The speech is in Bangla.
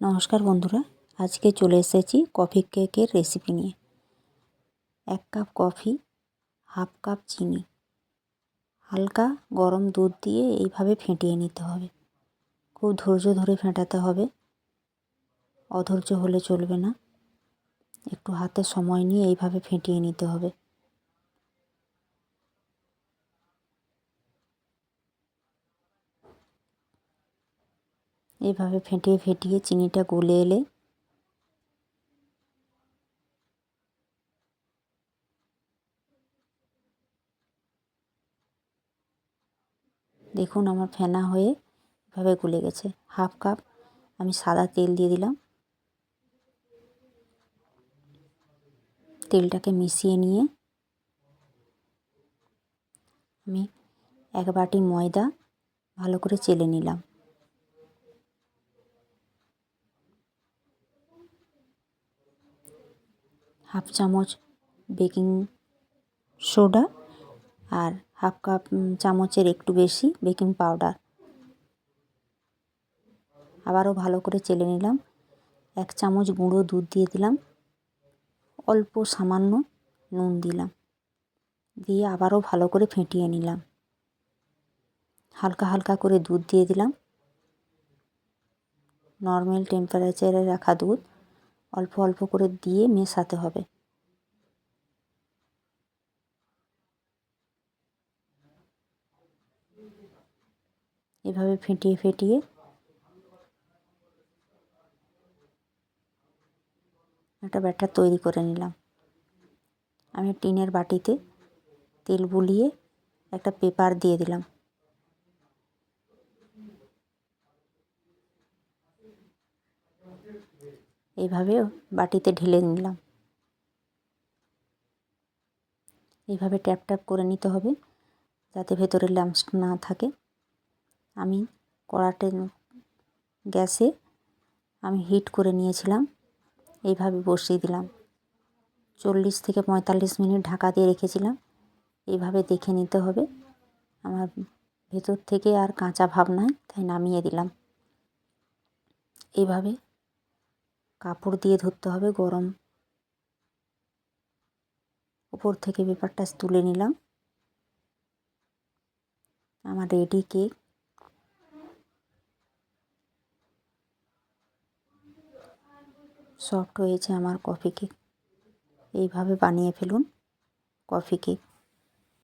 নমস্কার বন্ধুরা, আজকে চলে এসেছি কফি কেকের রেসিপি নিয়ে। এক কাপ কফি, হাফ কাপ চিনি, হালকা গরম দুধ দিয়ে এইভাবে ফেটিয়ে নিতে হবে। খুব ধৈর্য ধরে ফেটাতে হবে, অধৈর্য হলে চলবে না। একটু হাতে সময় নিয়ে এইভাবে ফেটিয়ে নিতে হবে। এভাবে ফেটিয়ে ফেটিয়ে চিনিটা গলে এলে দেখুন আমার ফেনা হয়ে এভাবে গলে গেছে। হাফ কাপ আমি সাদা তেল দিয়ে দিলাম। তেলটাকে মিশিয়ে নিয়ে আমি এক বাটি ময়দা ভালো করে চেলে নিলাম। হাফ চামচ বেকিং সোডা আর হাফ কাপ চামচের একটু বেশি বেকিং পাউডার। আবারও ভালো করে চেলে নিলাম। এক চামচ গুঁড়ো দুধ দিয়ে দিলাম। অল্প সামান্য নুন দিলাম। দিয়ে আবারও ভালো করে ফেটিয়ে নিলাম। হালকা হালকা করে দুধ দিয়ে দিলাম। নর্মাল টেম্পারেচারে রাখা দুধ। অল্প অল্প করে দিয়ে মেশাতে হবে। এভাবে ফেটিয়ে ফেটিয়ে একটা ব্যাটার তৈরি করে নিলাম। আমি টিনের বাটিতে তেল বুলিয়ে একটা পেপার দিয়ে দিলাম। এইভাবে বাটিতে ঢেলে নিলাম। এইভাবে ট্যাপ ট্যাপ করে নিতে হবে যাতে ভেতরে ল্যাম্পস না থাকে। আমি কড়াতে গ্যাসে আমি হিট করে নিয়েছিলাম, এইভাবে বসিয়ে দিলাম। চল্লিশ থেকে পঁয়তাল্লিশ মিনিট ঢাকা দিয়ে রেখেছিলাম, এইভাবে দেখে নিতে হবে। আমার ভেতর থেকে আর কাঁচা ভাব নাই, তাই নামিয়ে দিলাম। এইভাবে কাপড় দিয়ে ধরতে হবে গরম। উপর থেকে পেপারটা তুলে নিলাম। আমার রেডি কেক সফট হয়েছে আমার কফি কেক এইভাবে বানিয়ে ফেলুন কফি কেক